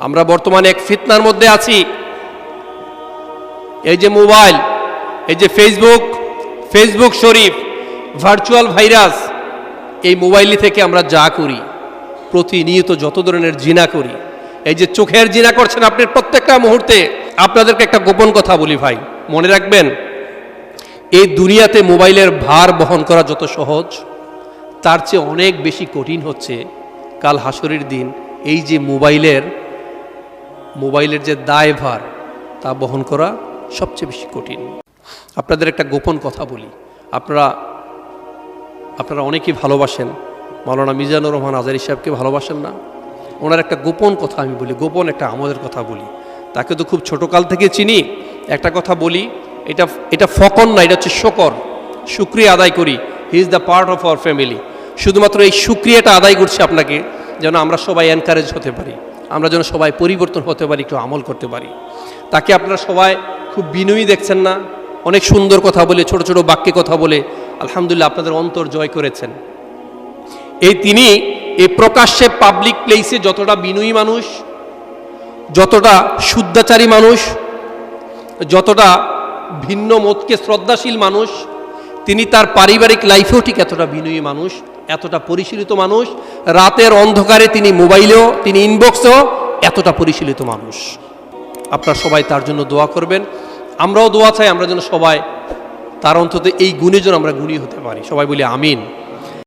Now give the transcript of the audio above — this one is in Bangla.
আমরা বর্তমানে এক ফিতনার মধ্যে আছি। এই যে মোবাইল, এই যে ফেসবুক ফেসবুক শরীফ, ভার্চুয়াল ভাইরাস, এই মোবাইল থেকে আমরা যা করি, প্রতিনিয়ত যত ধরনের জিনা করি, এই যে চোখের জিনা করছেন আপনি প্রত্যেকটা মুহূর্তে, আপনাদেরকে একটা গোপন কথা বলি ভাই, মনে রাখবেন, এই দুনিয়াতে মোবাইলের ভার বহন করা যত সহজ, তার চেয়ে অনেক বেশি কঠিন হচ্ছে কাল হাসরের দিন, এই যে মোবাইলের মোবাইলের যে দায়ভার, তা বহন করা সবচেয়ে বেশি কঠিন। আপনাদের একটা গোপন কথা বলি। আপনারা আপনারা অনেকেই ভালোবাসেন। মাওলানা মিজানুর রহমান আজারি সাহেবকে ভালোবাসেন না। ওনার একটা গোপন কথা আমি বলি, গোপন একটা আমাদের কথা বলি। তাকে তো খুব ছোটকাল থেকে চিনি। একটা কথা বলি, এটা এটা ফকন না, এটা হচ্ছে শকর। শুক্রিয়া আদায় করি। He is the part of our family শুধুমাত্র এই শুক্রিয়াটা আদায় করছি আপনাকে, যেন আমরা সবাই এনকারেজ হতে পারি। আমরা যেন সবাই পরিবর্তন হতে পারি, একটু আমল করতে পারি। তাকে আপনারা সবাই খুব বিনয়ী দেখছেন না? অনেক সুন্দর কথা বলে, ছোট ছোট বাক্যে কথা বলে, আলহামদুলিল্লাহ আপনাদের অন্তর জয় করেছেন। এই তিনি এই প্রকাশ্যে পাবলিক প্লেসে যতটা বিনয়ী মানুষ, যতটা শুদ্ধাচারী মানুষ, যতটা ভিন্ন মতকে শ্রদ্ধাশীল মানুষ তিনি তার পারিবারিক লাইফেও ঠিক এতটা বিনয়ী মানুষ, এতটা পরিশীলিত মানুষ। রাতের অন্ধকারে তিনি মোবাইলেও, তিনি ইনবক্সেও এতটা পরিশীলিত মানুষ। আপনারা সবাই তার জন্য দোয়া করবেন। আমরাও দোয়া চাই, আমরা যেন সবাই তার অন্তত এই গুণে যেন আমরা গুণী হতে পারি। সবাই বলি, আমিন।